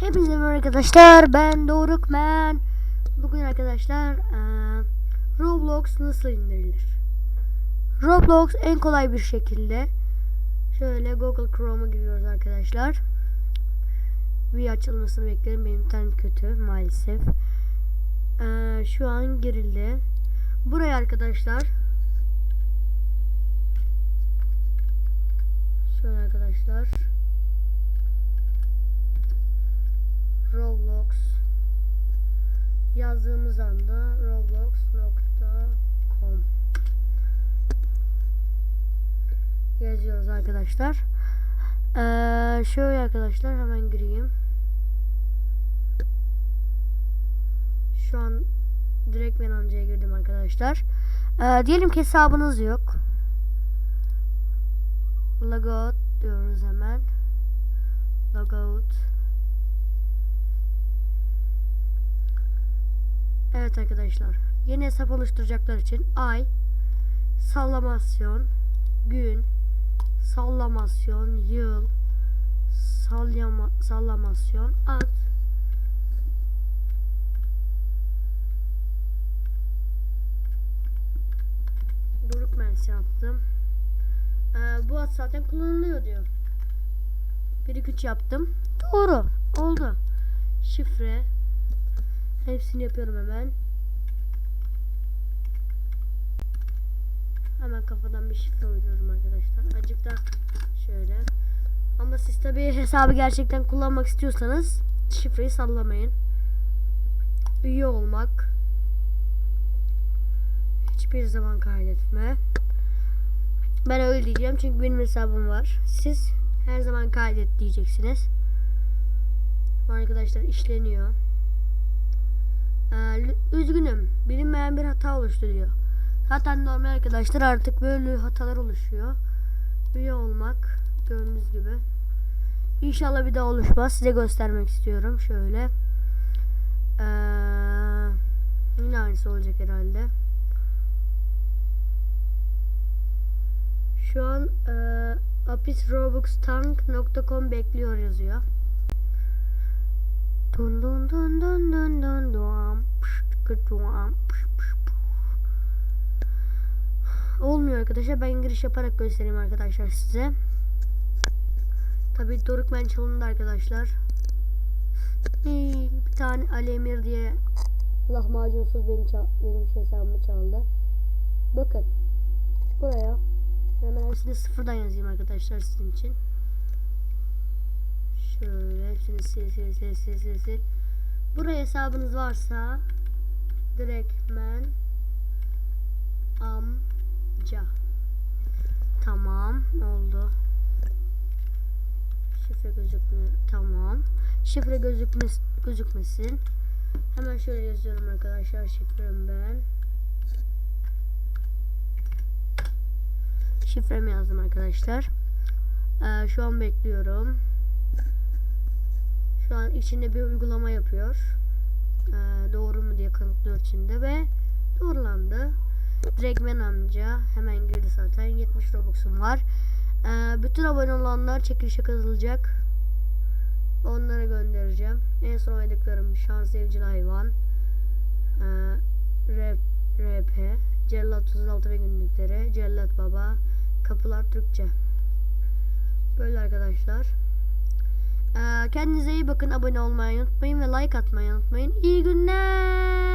Hepinize merhaba arkadaşlar. Ben Dorukmen. Bugün arkadaşlar eee, Roblox nasıl indirilir? Roblox en kolay bir şekilde şöyle Google Chrome'a giriyoruz arkadaşlar. Bir açılmasını beklerim. Benim internet kötü maalesef. Eee, şu an girildi. Buraya arkadaşlar şöyle arkadaşlar Roblox yazdığımız anda roblox.com yazıyoruz arkadaşlar. Ee, şöyle arkadaşlar hemen gireyim. Şu an direkt ben amcaya girdim arkadaşlar. Ee, diyelim ki hesabınız yok. Logout diyoruz hemen. Logout. Evet arkadaşlar. Yeni hesap oluşturacaklar için ay, sallamasyon, gün, sallamasyon, yıl, sallama, sallamasyon, at, Doruk Mens yaptım. Ee, bu at zaten kullanılıyor diyor. 1 2 3 yaptım. Doğru. Oldu. Şifre. Hepsini yapıyorum hemen. Hemen kafadan bir şifre uyduruyorum arkadaşlar. Azıcık da şöyle. Ama siz tabi hesabı gerçekten kullanmak istiyorsanız şifreyi sallamayın. Üye olmak. Hiçbir zaman kaydetme. Ben öyle diyeceğim çünkü benim hesabım var. Siz her zaman kaydet diyeceksiniz. Arkadaşlar işleniyor. Ee, üzgünüm. Bilinmeyen bir hata oluştu diyor. Zaten normal arkadaşlar artık böyle hatalar oluşuyor. Üye olmak gördüğünüz gibi. İnşallah bir daha oluşmaz. Size göstermek istiyorum. Şöyle. Ee, yine aynısı olacak herhalde. Şu an e, apisrobuxtank.com bekliyor yazıyor. Dun dun dun dun dun. Olmuyor arkadaşlar. Ben giriş yaparak göstereyim arkadaşlar size. Tabi Dorukmen çalındı arkadaşlar. Bir tane Ali Emir diye lahmacunsuz benim, çal benim hesabımı çaldı. Bakın. Buraya hemen hepsini sıfırdan yazayım arkadaşlar sizin için. Şöyle hepsini sil sil sil sil sil sil. Buraya hesabınız varsa direktmen amca. Tamam oldu. Şifre gözükmüyor. Tamam. Şifre gözükmez gözükmesin. Hemen şöyle yazıyorum arkadaşlar şifrem ben. Şifremi yazdım arkadaşlar. Ee, şu an bekliyorum. Şu an içinde bir uygulama yapıyor. Ee, doğru mu diye kanıtlıyor içinde ve. Direktmen amca hemen girdi zaten. 70 Robux'um var. Ee, bütün abone olanlar çekilişe katılacak. Onlara göndereceğim. En son oynadıklarım Şans Evcil Hayvan, ee, Rap, RP, Cellat 36 ve günlükleri, Cellat Baba, Kapılar Türkçe. Böyle arkadaşlar. Ee, kendinize iyi bakın. Abone olmayı unutmayın ve like atmayı unutmayın. İyi günler.